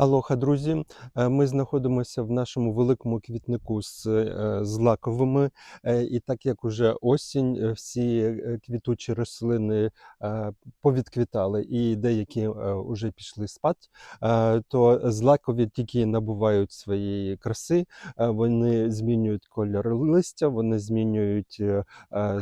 Алоха, друзі. Е, Ми знаходимося в нашому великому квітнику з, е, з лаковими. Е, І так як уже осінь, всі квітучі рослини повідквітали і деякі вже пішли спати, то злакові тільки набувають своєї краси, вони змінюють колір листя, вони змінюють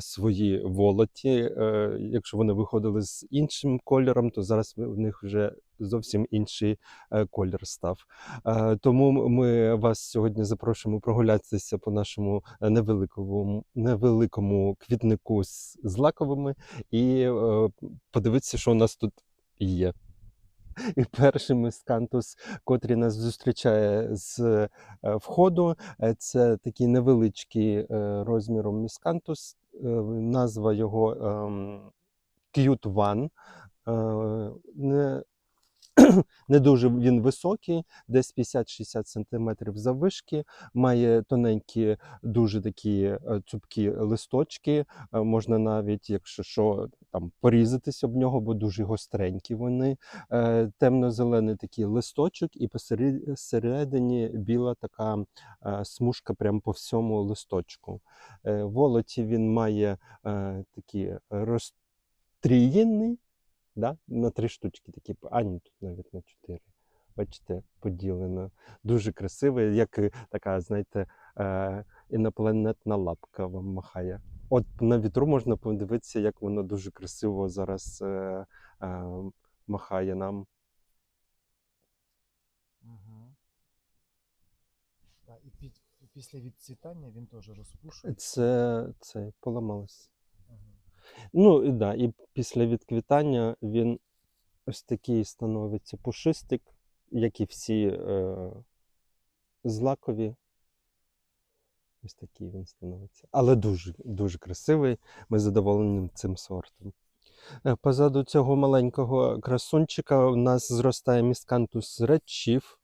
свої волоті. Якщо вони виходили з іншим кольором, то зараз в них вже зовсім інший е, колір став. Е, Тому ми вас сьогодні запрошуємо прогулятися по нашому е, невеликому, невеликому квітнику з, з лаковими і подивитися, що у нас тут є. І перший мискантус, котрий нас зустрічає з входу, це такий невеличкий розміром міскантус. Назва його ем, Cute One. Не, дуже він високий, десь 50-60 см заввишки, має тоненькі, дуже такі е, цупкі листочки. Е, Можна навіть, якщо що, там порізатись об нього, бо дуже гостренькі вони. Е, Темно-зелений такий листочок, і посередині біла така смужка прямо по всьому листочку. Волоті він має такі розтрієний, да? на три штучки такі, а ні, тут навіть на чотири. Бачите, поділено. Дуже красиве, як е, така, знаєте, е, інопланетна лапка вам махає. От на вітру можна подивитися, як воно дуже красиво зараз е, е, махає нам. Угу. Так, і під, після відцвітання він теж розпушується. Це, це поламалось. Ну і да, і після відквітання він ось такий становиться пушистик, як і всі е, злакові. Ось такий він становиться. Але дуже, дуже красивий. Ми задоволені цим сортом. Е, Позаду цього маленького красунчика у нас зростає міскантус редчів.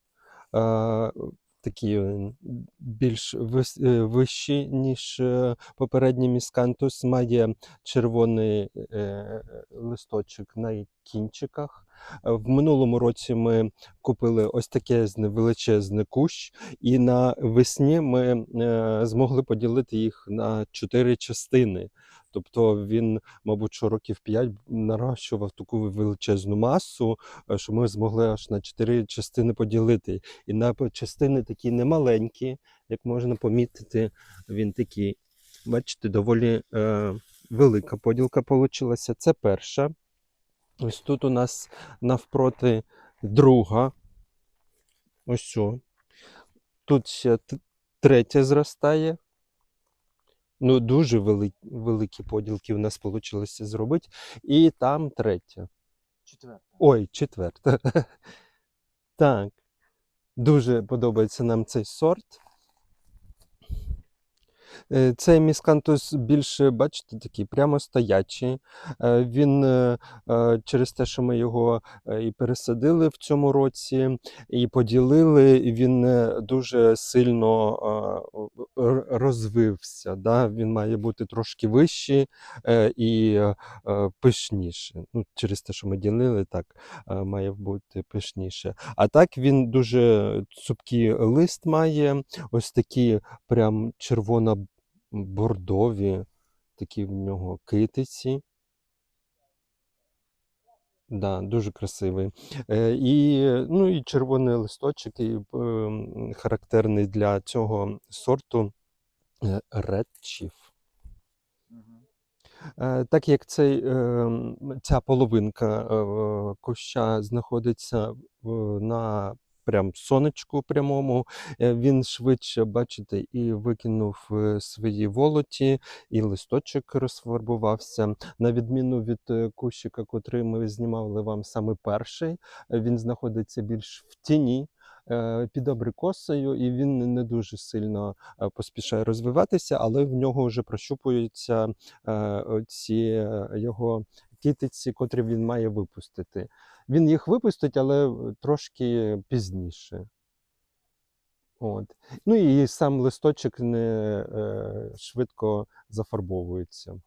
Такі е, більш е, вищі, ніж е, попередній міскантус, має червоний листочок на кінчиках. В минулому році ми купили ось таке зне- величезне кущ, і на весні ми е, змогли поділити їх на чотири частини. Тобто він, мабуть, що років 5 нарощував таку величезну масу, е, що ми змогли аж на чотири частини поділити. І на частини такі немаленькі, як можна помітити, він такий, бачите, доволі е, велика поділка вийшла. Це перша. Ось тут у нас навпроти друга. Ось о. Тут ще третя зростає. Ну, дуже великі, великі поділки у нас вийшло зробити. І там третя. Четверта. Ой, четверта. Так. Дуже подобається нам цей сорт. Е, Цей міскантус більше, бачите, такий прямо стоячий. Е, Він е, через те, що ми його і пересадили в цьому році, і поділили, він дуже сильно розвився. Да? Він має бути трошки вищий і пишніше. Ну, через те, що ми ділили, так має бути пишніше. А так він дуже цупкий лист має, ось такі прям червоно-бордові, такі в нього китиці. Да, дуже красивий. Е, і, ну, і червоний листочок, і, ем, характерний для цього сорту е, Угу. Е, Так як цей, ем, ця половинка е, куща знаходиться на прям сонечку прямому, е, він швидше, бачите, і викинув е, свої волоті, і листочок розфарбувався. На відміну від е, кущика, котрий ми знімали вам саме перший, він знаходиться більш в тіні. Під абрикосою, і він не дуже сильно поспішає розвиватися, але в нього вже прощупуються ці його кітиці, котрі він має випустити. Він їх випустить, але е, трошки пізніше. От. Ну і сам листочок не е, швидко зафарбовується.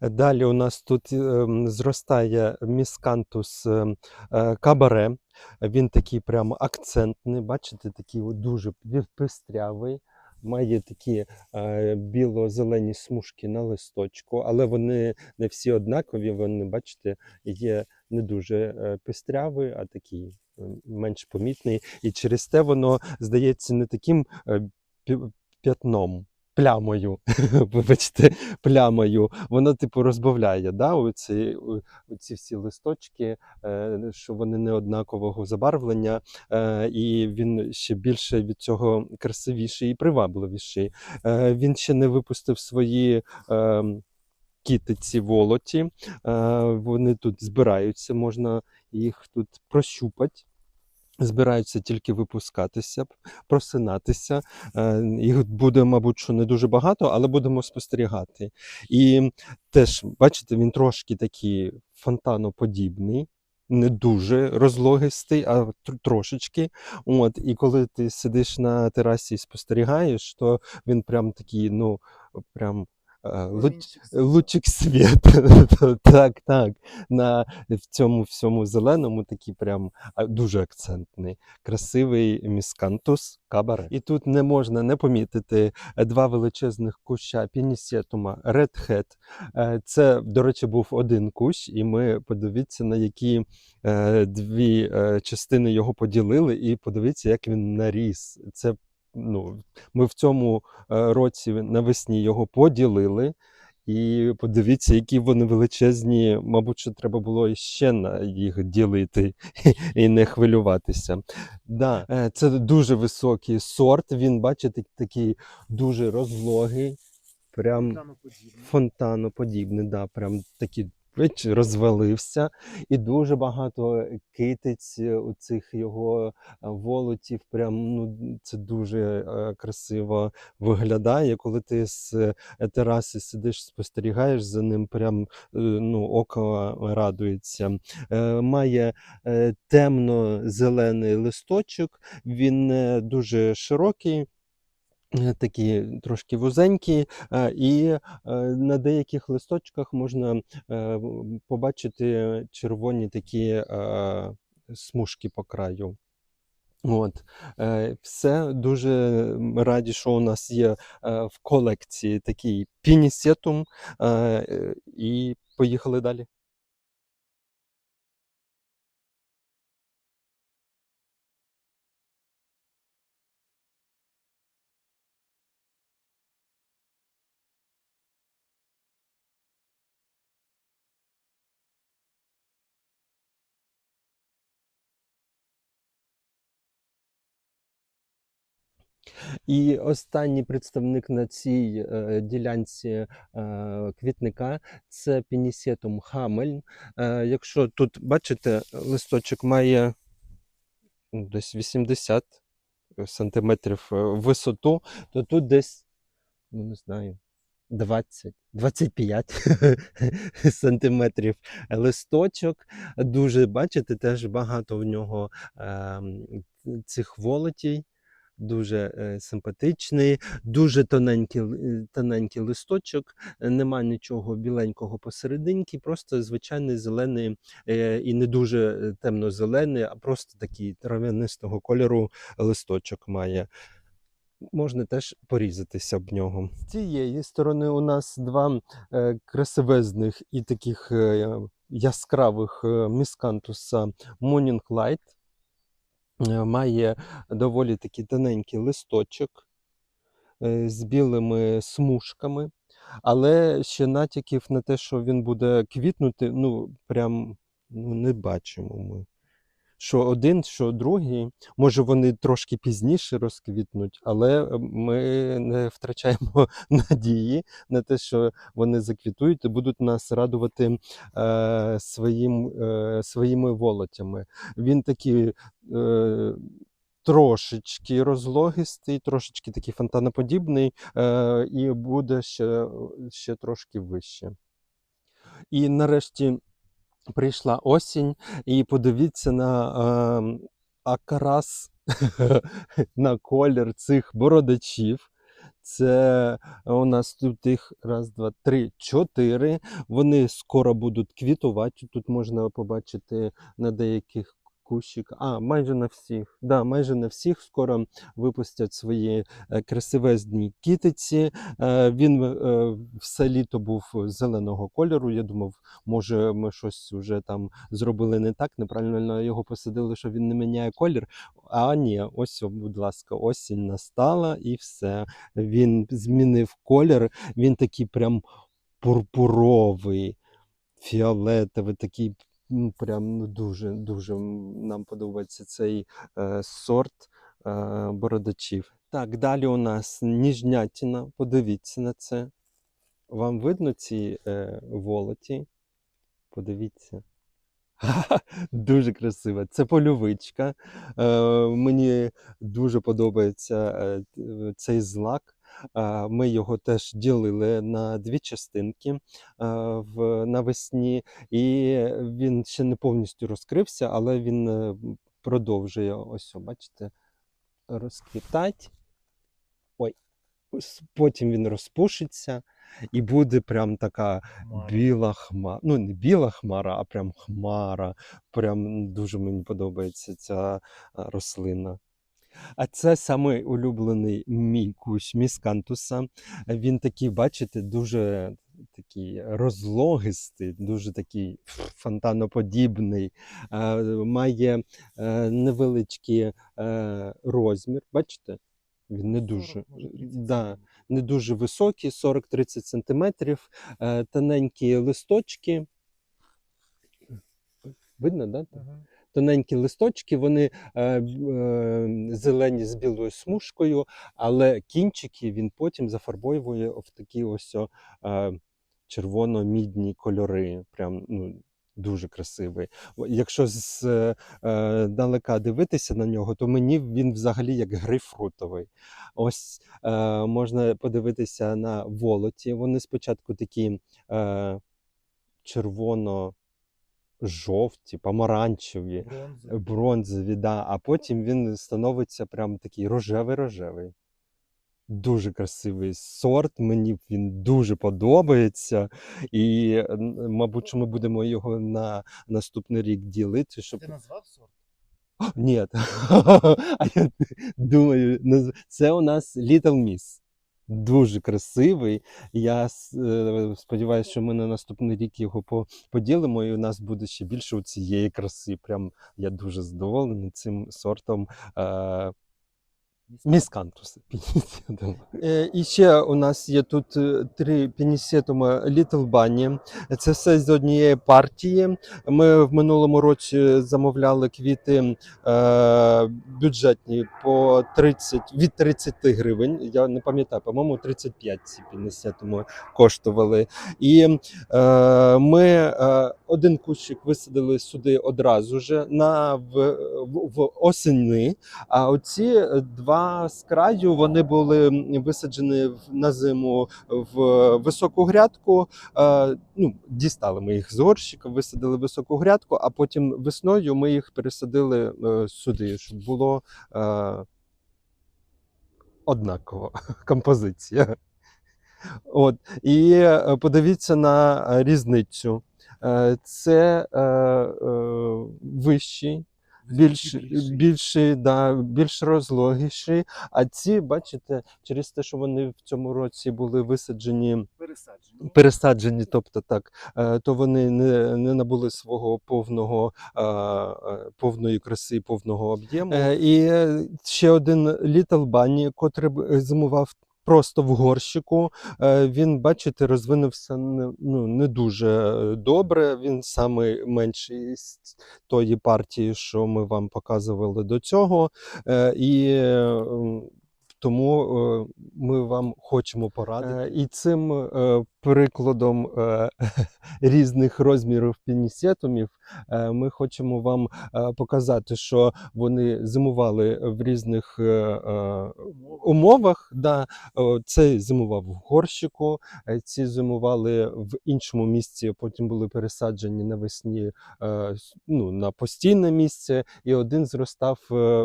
Далі у нас тут ем, зростає міскантус ем, е, кабаре. Він такий прямо акцентний, бачите, такий дуже пі- пестрявий. Має такі е, біло-зелені смужки на листочку, але вони не всі однакові. Вони, бачите, є не дуже е, пестрявий, а такий менш помітний. І через те воно здається не таким е, п'ятном, плямою. Вибачте, плямою. Воно, типу, розбавляє да, оці, оці всі листочки, е, що вони не однакового забарвлення, е, і він ще більше від цього красивіший і привабливіший. Е, він ще не випустив свої. Кітиці волоті, вони тут збираються, можна їх тут прощупати. Збираються тільки випускатися, просинатися. Е, Їх буде, мабуть, що не дуже багато, але будемо спостерігати. І теж, бачите, він трошки такий фонтаноподібний, не дуже розлогистий, а трошечки. От, і коли ти сидиш на терасі і спостерігаєш, то він прям такий, ну, прям. Е, луч- Лучик світу. так, так. На в цьому всьому зеленому такий прям дуже акцентний, красивий міскантус кабаре. І тут не можна не помітити е, два величезних куща пінісетума Red Hat. Е, Це, до речі, був один кущ, і ми подивіться, на які е, дві частини його поділили, і подивіться, як він наріс. Це ну, ми в цьому е, році навесні його поділили. І подивіться, які вони величезні. Мабуть, що треба було іще на їх ділити і не хвилюватися. Да, е, це дуже високий сорт. Він, бачите, такий дуже розлогий, прям Фонтаноподібний. фонтаноподібний, да, прям бач, розвалився. І дуже багато китиць е, у цих його е, волотів. Прям ну, це дуже е, красиво виглядає. Коли ти з тераси сидиш, спостерігаєш за ним, прям ну, око радується. Має темно-зелений листочок, він дуже широкий. Е, Такі трошки вузенькі, е, і е, на деяких листочках можна побачити червоні такі смужки по краю. От. Все дуже раді, що у нас є в колекції такий пінісетум. І поїхали далі. І останній представник на цій е, ділянці е, квітника це пінісетум хамель. Е, якщо тут бачите, листочок має ну, десь 80 сантиметрів е, висоту, то тут десь, ну не знаю, 20, 25 сантиметрів листочок. Дуже, бачите, теж багато в нього ем, цих волотій. Дуже е, симпатичний, дуже тоненький, е, тоненький листочок, е, нема нічого біленького посерединки, просто звичайний зелений і не дуже темно-зелений, а просто такий трав'янистого кольору листочок має. Можна теж порізатися об нього. З цієї сторони у нас два красивезних і таких яскравих міскантуса Morning Light. Е, Має доволі такий тоненький листочок е, з білими смужками, але ще натяків на те, що він буде квітнути, ну прям ну, не бачимо ми. Що один, що другий, може вони трошки пізніше розквітнуть, але е, ми не втрачаємо надії на те, що вони заквітують і будуть нас радувати е, своїм, е, своїми волотями. Він такий е, трошечки розлогистий, трошечки такий фонтаноподібний, е, і буде ще, ще трошки вище. І нарешті прийшла осінь, і подивіться на е, окрас, на колір цих бородачів. Це у нас тут їх раз, два, три, чотири. Вони скоро будуть квітувати. Тут можна побачити на деяких кущиках. А, майже на всіх. Да, майже на всіх скоро випустять свої е, красивезні кітиці. Е, Він е, все літо був зеленого кольору. Я думав, може, ми щось вже там зробили не так, неправильно його посадили, що він не міняє колір. А ні, ось, будь ласка, осінь настала і все. Він змінив колір. Він такий прям пурпуровий, фіолетовий, такий прям ну, дуже дуже нам подобається цей е, сорт е, бородачів. Так, далі у нас ніжнятіна. Подивіться на це. Вам видно ці е, волоті? Подивіться. Дуже красиво. Це польовичка. Мені дуже подобається цей злак. Ми його теж ділили на дві частинки навесні, і він ще не повністю розкрився, але він е, продовжує ось, бачите, розквітати. Ой, потім він розпушиться, і буде прям така Хмара. Біла хмара. Ну, не біла хмара, а прям хмара. Прям дуже мені подобається ця рослина. А це самий улюблений мій кущ міскантуса. Він такий, бачите, дуже такий розлогистий, дуже такий фонтаноподібний, має е, невеличкий е, розмір. Бачите? Він не дуже. може, 30 Да, не дуже високі, 40-30 сантиметрів, е, тоненькі листочки. Видно, да? там? Тоненькі листочки, вони е, е, зелені з білою смужкою, але кінчики він потім зафарбовує в такі ось е, червоно-мідні кольори. Прям ну, дуже красивий. Якщо з е, далека дивитися на нього, то мені він взагалі як грейпфрутовий. Ось е, можна подивитися на волоті. Вони спочатку такі е, червоно-жовті, помаранчеві, Бронза. бронзові, да, а потім він становиться прям такий рожевий-рожевий. Дуже красивий сорт, мені він дуже подобається. І, мабуть, що ми будемо його на наступний рік ділити, щоб Ти назвав сорт? ні. А я думаю, це у нас Little Miss. Дуже красивий. Я е, сподіваюся, що ми на наступний рік його по- поділимо, і у нас буде ще більше цієї краси. Прям я дуже задоволений цим сортом. Міскантус. Е, І ще у нас є тут е, три пінісетума Little Bunny. Це все з однієї партії. Ми в минулому році замовляли квіти е, бюджетні по 30, від 30 гривень. Я не пам'ятаю, по-моєму, 35 ці пінісетуми коштували. І е, ми е, один кущик висадили сюди одразу же на в, в, в осени. А оці е, два з краю вони були висаджені на зиму в високу грядку. Е, ну, дістали ми їх з горщика, висадили високу грядку, а потім весною ми їх пересадили е, сюди, щоб було е, однакова композиція. От. І подивіться на різницю. Це е, е, вищий, більш, більший, да, більш розлогіший. А ці, бачите, через те, що вони в цьому році були висаджені, Пересаджені. пересаджені, тобто так, е, то вони не, не набули свого повного, е, е, повної краси, повного об'єму. І ще один Little Bunny, котрий зимував. Просто в горщику Е, він, бачите, розвинувся не, ну, не дуже е, добре. Він самий менший з тої партії, що ми вам показували до цього. Е, І тому ми вам хочемо порадити. І цим прикладом е, різних розмірів пінісетумів, е, ми хочемо вам е, показати, що вони зимували в різних умовах. Да. Цей зимував в горщику, ці зимували в іншому місці, потім були пересаджені навесні ну, на постійне місце, і один зростав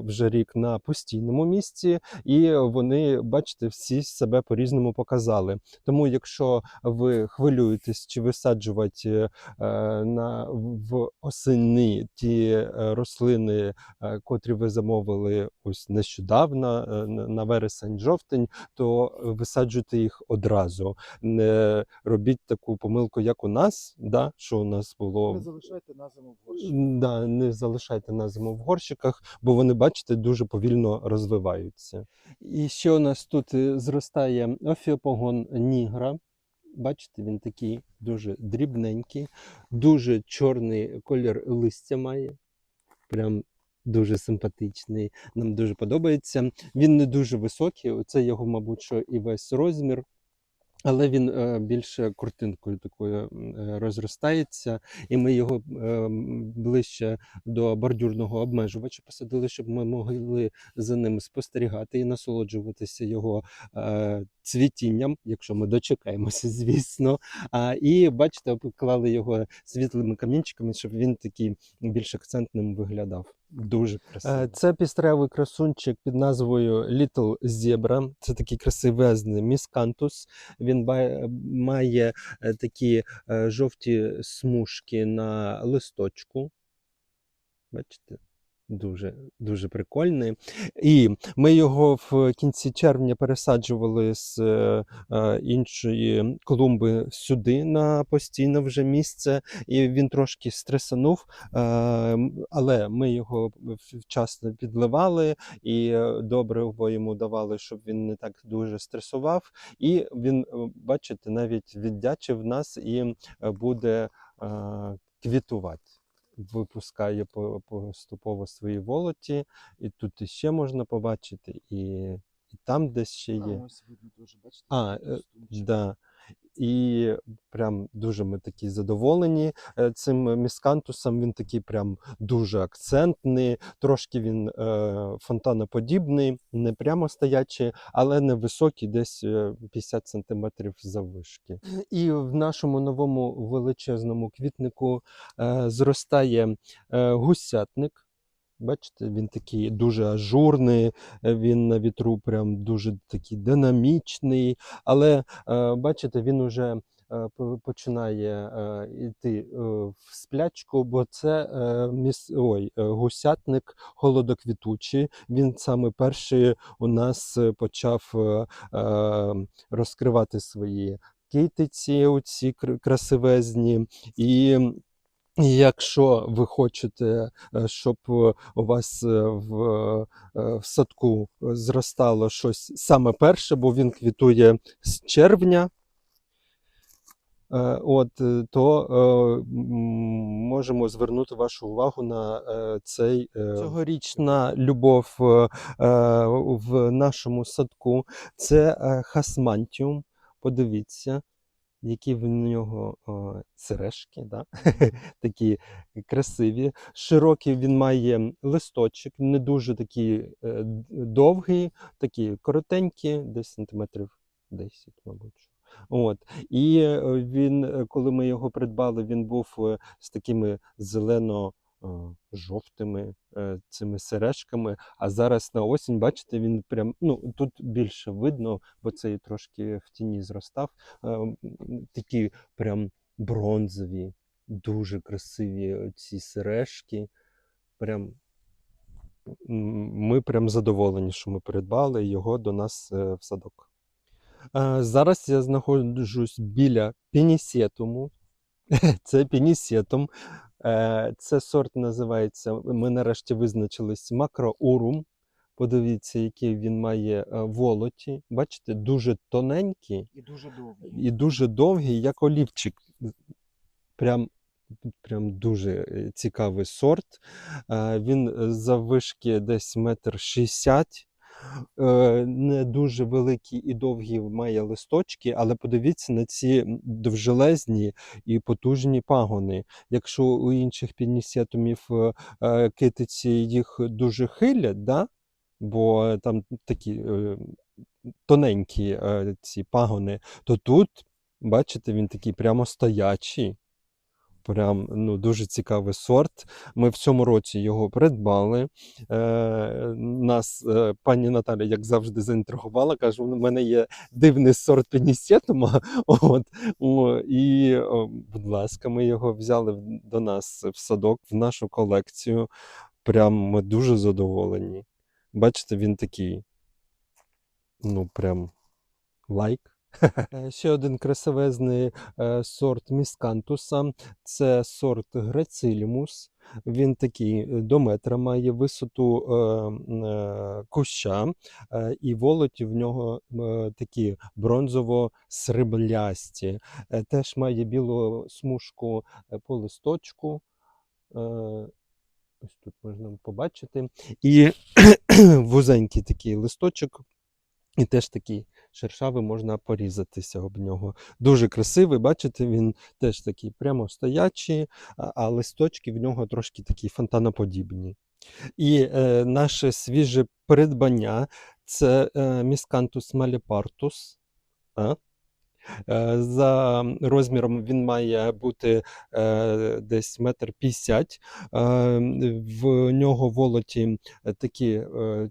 вже рік на постійному місці, і вони, бачите, всі себе по-різному показали. Тому, якщо ви хвилюєтесь чи висаджувати е, на в осені ті е, рослини, е, котрі ви замовили ось нещодавно, на вересень-жовтень, то висаджуйте їх одразу. Не робіть таку помилку, як у нас, да, що у нас було. Не залишайте на зиму в горщику. Да, не залишайте на зиму в горщиках, бо вони, бачите, дуже повільно розвиваються. І ще у нас тут зростає офіопогон нігра. Бачите, він такий дуже дрібненький, дуже чорний колір листя має. Прям дуже симпатичний. Нам дуже подобається. Він не дуже високий, це його, мабуть, що і весь розмір. Але він е, більше куртинкою такою е, розростається, і ми його е, ближче до бордюрного обмежувача посадили, щоб ми могли за ним спостерігати і насолоджуватися його цвітінням, якщо ми дочекаємося, звісно. А, і бачите, обклали його світлими камінчиками, щоб він такий більш акцентним виглядав. Дуже красиво. Це пістревий красунчик під назвою Little Zebra. Це такий красивезний міскантус. Він має е, такі е, жовті смужки на листочку. Бачите? Дуже, дуже прикольний. І ми його в кінці червня пересаджували з е, іншої клумби сюди на постійне вже місце, і він трошки стресанув, е, але ми його вчасно підливали і е, добре йому давали, щоб він не так дуже стресував. І він, бачите, навіть віддячив нас і буде квітувати. Випускає по- поступово свої волоті, і тут іще можна побачити, і, і там десь ще А, є. ось видно теж, бачите? А, е. Да. І прям дуже ми такі задоволені е, цим міскантусом. Він такий прям дуже акцентний, трошки він е, фонтаноподібний, не прямо стоячий, але невисокий, десь е, 50 сантиметрів заввишки. І в нашому новому величезному квітнику е, зростає е, гусятник. Бачите, він такий дуже ажурний, е, він на вітру прям дуже такий динамічний. Але е, бачите, він уже е, починає йти в сплячку, бо це міс... Ой, гусятник холодоквітучий. Він саме перший у нас почав розкривати свої китиці, оці кр- красивезні. І і Якщо ви хочете, е, щоб е, у вас е, в, в садку зростало щось саме перше, бо він квітує з червня, от, то можемо звернути вашу увагу на цей цьогорічна любов в нашому садку. Це хасмантіум. Подивіться, які в нього о, сережки, да? такі красиві. Широкий він має листочок, не дуже такий е, довгий, такі коротенькі, десь сантиметрів 10, мабуть. От. І е, він, е, коли ми його придбали, він був е, з такими зелено. Е, Жовтими е, цими сережками, а зараз на осінь, бачите, він прям ну тут більше видно, бо цей трошки в тіні зростав. е, Такі прям бронзові, дуже красиві ці сережки. Прям ми прям задоволені, що ми придбали його до нас в садок. Зараз я знаходжусь біля пінісетуму. Це пінісетум. Е, Це сорт називається. Ми нарешті визначились макроурум. Подивіться, який він має е, волоті. Бачите, дуже тоненький І дуже довгий. і дуже довгий, як олівчик. Прям, прям дуже е, цікавий сорт. Він заввишки десь метр шістдесят. Е, не дуже великі і довгі має листочки, але подивіться на ці довжелезні і потужні пагони. Якщо у інших пінісетумів е, е, китиці їх дуже хилять, да? бо там такі тоненькі ці пагони, то тут, бачите, він такий прямо стоячий. Прям ну, дуже цікавий сорт. Ми в цьому році його придбали. Е, нас е, пані Наталя, як завжди, заінтригувала. каже: у мене є дивний сорт пенісетума. От, і, о, будь ласка, ми його взяли до нас в садок, в нашу колекцію. Прям ми дуже задоволені. Бачите, він такий. Ну, прям лайк. Е, Ще один красивезний е, сорт міскантуса. Це сорт Грецилімус. Він такий е, до метра має висоту куща, і волоті в нього такі бронзово-сріблясті. Теж має білу смужку по листочку. Ось тут можна побачити. І вузенький такий листочок, і теж такий шершавий можна порізатися об нього. Дуже красивий, бачите, він теж такий прямо стоячий, а, листочки в нього трошки такі фонтаноподібні. І е, наше свіже придбання це е, Міскантус маліпартус. А? Е, За розміром він має бути е, десь метр п'ятдесят. Е, в нього волоті такі е,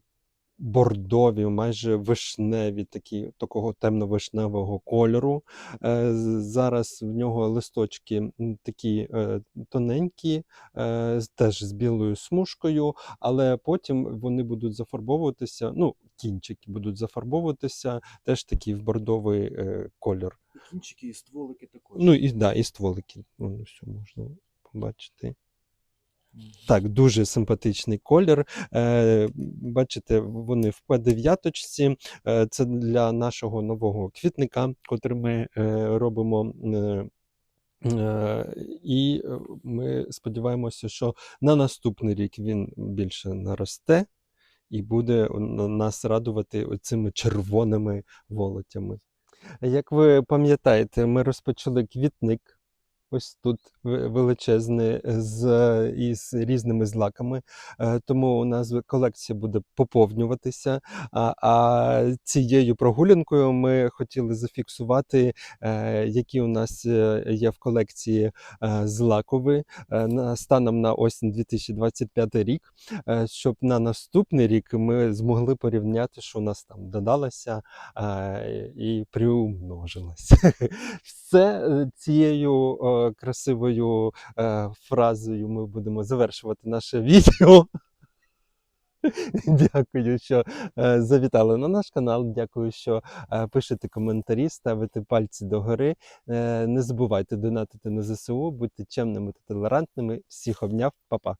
бордові, майже вишневі, такі, такого темно-вишневого кольору. Е, Зараз в нього листочки такі е, тоненькі, е, теж з білою смужкою, але потім вони будуть зафарбовуватися, ну, кінчики будуть зафарбовуватися теж такий в бордовий е, кольор. Кінчики, і стволики також. Ну і да, і стволики. Воно все можна побачити. Так, дуже симпатичний колір. Е, бачите, вони в П9. Е, це для нашого нового квітника, котрий ми е, робимо. Е, Е, І е, ми сподіваємося, що на наступний рік він більше наросте і буде нас радувати цими червоними волотями. Як ви пам'ятаєте, ми розпочали квітник. Ось тут ве- величезний з із різними злаками, Е, тому у нас колекція буде поповнюватися. А, а цією прогулянкою ми хотіли зафіксувати, е, які у нас е, є в колекції е, злакові е, станом на осінь 2025 рік, е, щоб на наступний рік ми змогли порівняти, що у нас там додалося е, і приумножилося. Все е, цією е, красивою е, фразою ми будемо завершувати наше відео. Дякую, що е, завітали на наш канал. Дякую, що е, пишете коментарі, ставите пальці догори. Не забувайте донатити на ЗСУ, будьте чемними та толерантними. Всіх обняв, па-па.